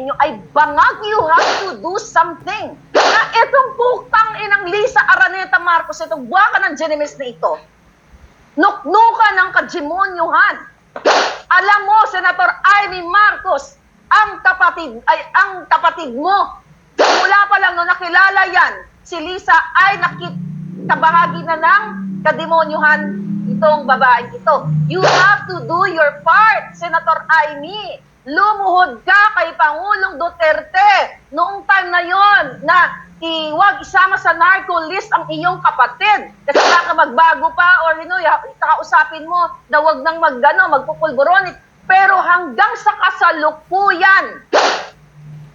inyo ay bangag you have to do something. Na itong putang inang Lisa Araneta Marcos, itong buwaka ng Genemis na ito, nuknuka ng kademonyohan. Alam mo, Senator Amy Marcos, ang kapatid, ay ang kapatid mo, mula pa lang no nakilala yan, si Lisa ay nakit, kabahagi na ng kademonyohan itong babaeng ito. You have to do your part, Senator Amy. Lumuhod ka kay Pangulong Duterte noong time na yon na iwag isama sa narco list ang iyong kapatid. Kasi baka magbago pa or you know, kakausapin mo na wag nang magano, magpupulburon. Pero hanggang sa kasalukuyan,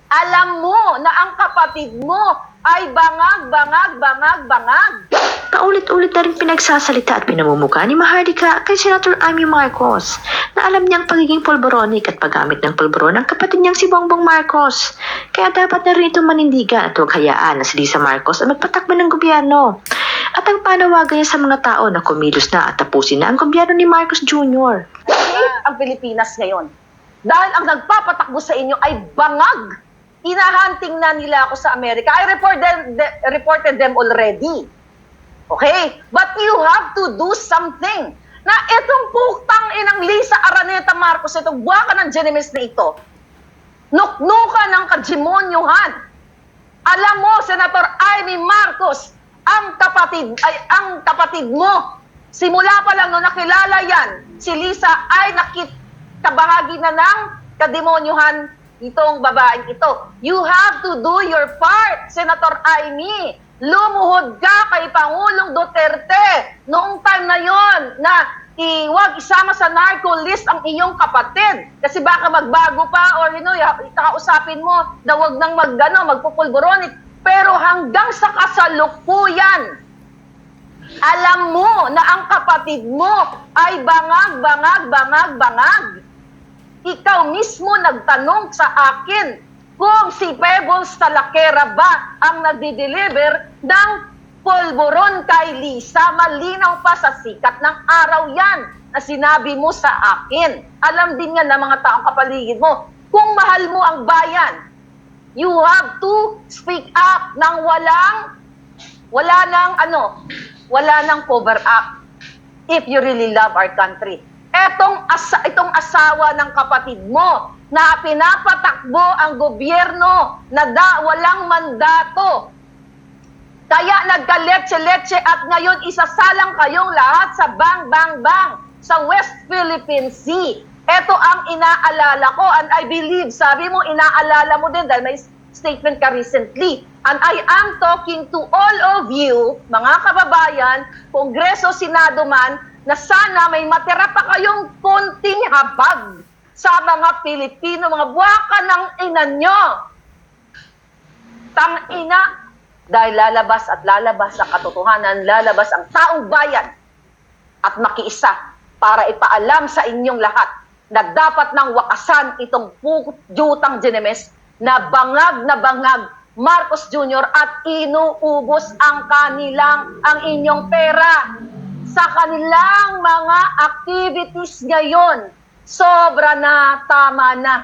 alam mo na ang kapatid mo ay bangag, bangag, bangag, bangag. Paulit-ulit na rin pinagsasalita at pinamumuka ni Maharlika kay Senator Amy Marcos na alam niyang pagiging polboronic at paggamit ng polboron ng kapatid niyang si Bongbong Marcos. Kaya dapat na rin itong manindigan at huwag hayaan na si Lisa Marcos ay magpatakbo ng gobyerno. At ang panawagan niya sa mga tao na kumilos na at tapusin na ang gobyerno ni Marcos Jr. Ang Pilipinas ngayon. Dahil ang nagpapatakbo sa inyo ay bangag. Inahanting na nila ako sa Amerika. I reported, de- reported them already. Okay? But you have to do something. Na itong putang inang Lisa Araneta Marcos, itong buwaka ng Genemis na ito, nuknuka ng kademonyohan. Alam mo, Senator Amy Marcos, ang kapatid, ay ang kapatid mo, simula pa lang no nakilala yan, si Lisa ay nakit, kabahagi na ng kademonyohan itong babaeng ito. You have to do your part, Senator Amy. Lumuhod ka kay Pangulong Duterte noong time na yon na iwag isama sa narco list ang iyong kapatid. Kasi baka magbago pa or you know, kakausapin mo na wag nang maggano, magpupulburon. Pero hanggang sa kasalukuyan, alam mo na ang kapatid mo ay bangag, bangag, bangag, bangag. Ikaw mismo nagtanong sa akin kung si Pebbles Talakera ba ang nagdi-deliver ng polvoron kay Lisa. Malinaw pa sa sikat ng araw yan na sinabi mo sa akin. Alam din yan ng mga taong kapaligid mo. Kung mahal mo ang bayan, you have to speak up ng walang wala nang ano, wala nang cover up if you really love our country. Etong asa, itong asawa ng kapatid mo na pinapatakbo ang gobyerno na da, walang mandato. Kaya nagka-letse-letse at ngayon isasalang kayong lahat sa bang bang bang sa West Philippine Sea. Ito ang inaalala ko and I believe, sabi mo, inaalala mo din dahil may statement ka recently. And I am talking to all of you, mga kababayan, Kongreso, Senado man, na sana may matira pa kayong konting habag sa mga Pilipino, mga buwaka ng ina nyo. Tang ina, dahil lalabas at lalabas ang katotohanan, lalabas ang taong bayan at makiisa para ipaalam sa inyong lahat na dapat nang wakasan itong jutang Genemes na bangag na bangag Marcos Jr. at inuubos ang kanilang, ang inyong pera sa kanilang mga activities ngayon. Sobra na, tama na.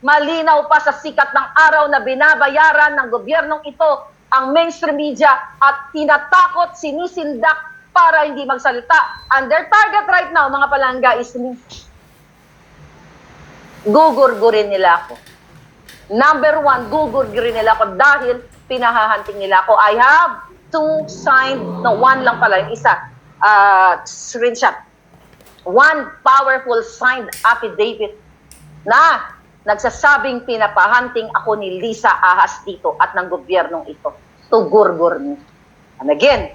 Malinaw pa sa sikat ng araw na binabayaran ng gobyernong ito ang mainstream media at tinatakot, sinisindak para hindi magsalita. And their target right now, mga palangga, is me. Gugurgurin nila ako. Number one, gugurgurin nila ako dahil pinahahanting nila ako. I have two signed, no, one lang pala, yung isa, uh, screenshot. One powerful signed affidavit na nagsasabing pinapahanting ako ni Lisa Ahas dito at ng gobyernong ito. Tugurgur niya. And again,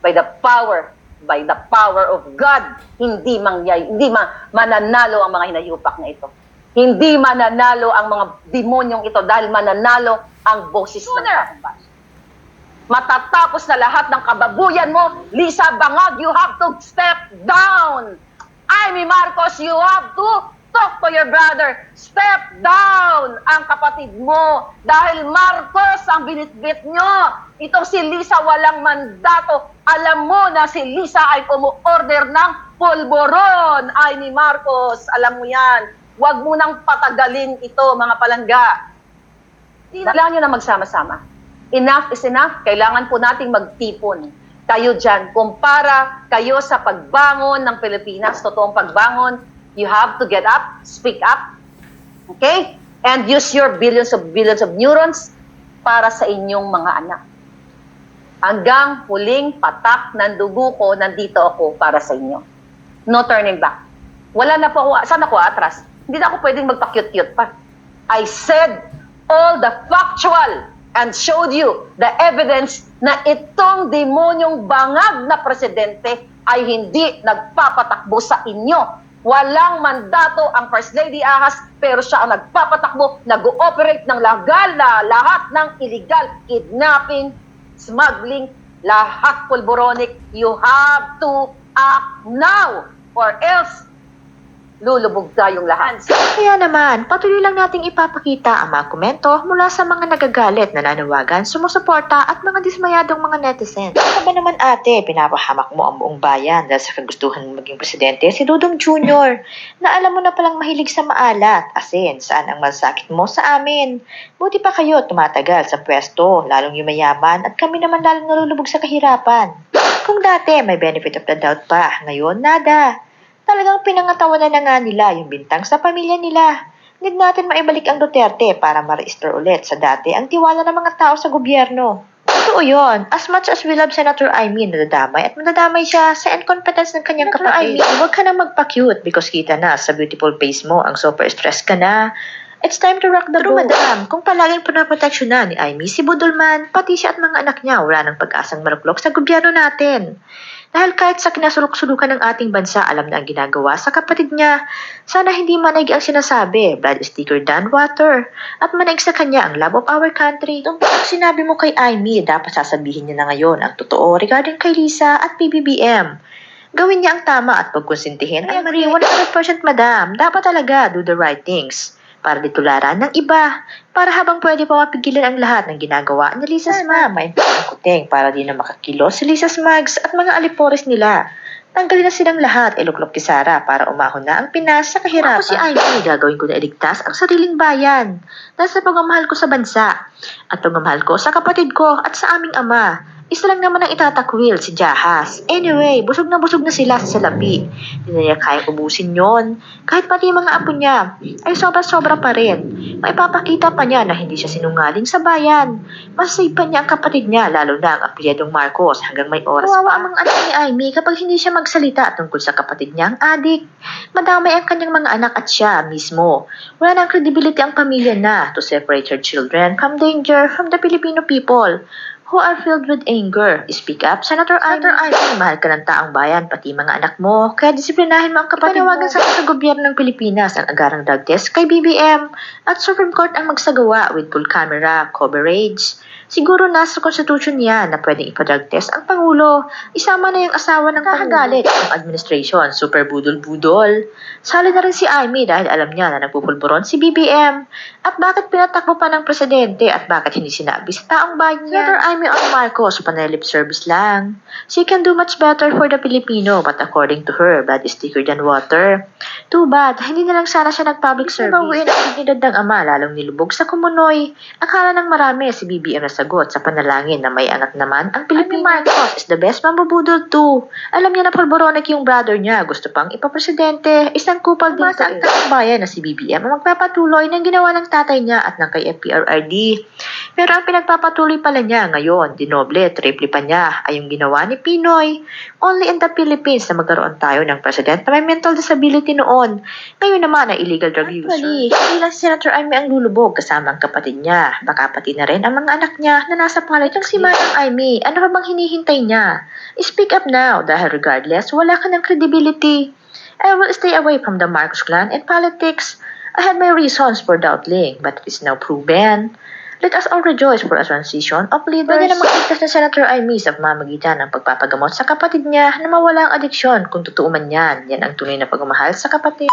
by the power, by the power of God, hindi mangyay, hindi ma- mananalo ang mga hinayupak na ito. Hindi mananalo ang mga demonyong ito dahil mananalo ang boses ng bayan. Matatapos na lahat ng kababuyan mo, Lisa Bangag, you have to step down. Amy Marcos, you have to talk to your brother. Step down ang kapatid mo. Dahil Marcos ang binitbit nyo. Itong si Lisa walang mandato. Alam mo na si Lisa ay umu-order ng pulboron. Amy Marcos, alam mo yan. Huwag mo nang patagalin ito, mga palangga. Kailangan nyo na magsama-sama. Enough is enough. Kailangan po nating magtipon. Kayo dyan, kumpara kayo sa pagbangon ng Pilipinas, totoong pagbangon, you have to get up, speak up, okay? And use your billions of billions of neurons para sa inyong mga anak. Hanggang huling patak ng dugo ko, nandito ako para sa inyo. No turning back. Wala na po ako, saan ako atras? Hindi na ako pwedeng magpa-cute-cute pa. I said all the factual and showed you the evidence na itong demonyong bangag na presidente ay hindi nagpapatakbo sa inyo. Walang mandato ang First Lady Ahas pero siya ang nagpapatakbo, nag-ooperate ng legal na lahat ng illegal kidnapping, smuggling, lahat pulboronic. You have to act now or else lulubog tayong lahat. Kaya naman, patuloy lang nating ipapakita ang mga komento mula sa mga nagagalit, nananawagan, sumusuporta at mga dismayadong mga netizens. Ano ba naman ate, pinapahamak mo ang buong bayan dahil sa kagustuhan mo maging presidente si Dudong Jr. na alam mo na palang mahilig sa maalat, asin, saan ang masakit mo sa amin. Buti pa kayo tumatagal sa pwesto, lalong yumayaman at kami naman lalong nalulubog sa kahirapan. Kung dati may benefit of the doubt pa, ngayon nada. Talagang pinangatawanan na nga nila yung bintang sa pamilya nila. Need natin maibalik ang Duterte para ma-restore ulit sa dati ang tiwala ng mga tao sa gobyerno. Totoo yun. As much as we love Senator Amy, nadadamay at nadadamay siya sa incompetence ng kanyang Senator kapatid. Amy, huwag ka na magpa-cute because kita na sa beautiful face mo ang super stress ka na. It's time to rock the True, boat. madam. Kung palaging pinaproteksyon na ni Amy si Budolman, pati siya at mga anak niya wala ng pag-asang maruklok sa gobyerno natin. Dahil kahit sa kinasulok-sulukan ng ating bansa, alam na ang ginagawa sa kapatid niya. Sana hindi manaig ang sinasabi, blood is thicker than water. At manaig sa kanya ang love of our country. Kung sinabi mo kay Amy, dapat sasabihin niya na ngayon ang totoo regarding kay Lisa at PBBM. Gawin niya ang tama at pagkonsintihin. I agree, 100% madam. Dapat talaga do the right things. Para ditularan ng iba. Para habang pwede pa mapigilan ang lahat ng ginagawa ni Lisa Smag. May ang kuting para di na makakilos si Lisa Smags at mga alipores nila. Tanggalin na silang lahat, iluklok kay Sara para umahon na ang Pinas sa kahirapan. Ako si Ivy, gagawin ko na iligtas ang sariling bayan. Dahil sa pagmamahal ko sa bansa at pagmamahal ko sa kapatid ko at sa aming ama. Isa lang naman ang itatakwil, si Jahas. Anyway, busog na busog na sila sa salapi. Hindi na niya kayang ubusin yon. Kahit pati mga apo niya, ay sobra-sobra pa rin. Maipapakita pa niya na hindi siya sinungaling sa bayan. Masasave pa niya ang kapatid niya, lalo na ang apelyadong Marcos hanggang may oras Kawawa pa. ang mga anak ni Amy kapag hindi siya magsalita tungkol sa kapatid niyang adik. Madamay ang kanyang mga anak at siya mismo. Wala nang credibility ang pamilya na to separate her children from danger from the Filipino people who are filled with anger. Speak up, Senator Amy. Senator Amy, mahal ka ng taong bayan, pati mga anak mo. Kaya disiplinahin mo ang kapatid mo. sa sa gobyerno ng Pilipinas ang agarang drug test kay BBM at Supreme Court ang magsagawa with full camera coverage. Siguro nasa constitution niya na pwedeng ipa-drug test ang Pangulo. Isama na yung asawa ng Kahagalit ng administration, super budol-budol. Sali na rin si Amy dahil alam niya na nagpupulburon si BBM. At bakit pinatakbo pa ng presidente at bakit hindi sinabi sa taong bayan niya? Senator Amy on Marcos, panelip service lang. She can do much better for the Filipino but according to her, blood is thicker than water. Too bad, hindi na lang sana siya nag-public service. Bawiin ang dignidad ng ama lalong nilubog sa kumunoy. Akala ng marami si BBM na sagot sa panalangin na may angat naman ang Pilipinas. Marcos is the best mambubudol too. Alam niya na polboronic yung brother niya. Gusto pang ipapresidente. Isang kupal din sa ang bayan na si BBM ang magpapatuloy ng ginawa ng tatay niya at ng kay FPRRD. Pero ang pinagpapatuloy pala niya ngayon, dinoble, triple pa niya ay yung ginawa ni Pinoy. Only in the Philippines na magkaroon tayo ng president na may mental disability noon. Ngayon naman ay illegal drug user. Actually, hindi lang si Senator Amy ang lulubog kasama ang kapatid niya. Baka pati na rin ang mga anak niya na nasa politics. si Manang Amy, ano pa bang hinihintay niya? Speak up now dahil regardless, wala ka ng credibility. I will stay away from the Marcos clan and politics. I had my reasons for doubting, but it is now proven. Let us all rejoice for a transition of leaders. Pwede na magligtas na Senator Amy sa pamamagitan ng pagpapagamot sa kapatid niya na mawala ang adiksyon kung totoo man yan. Yan ang tunay na pagmamahal sa kapatid.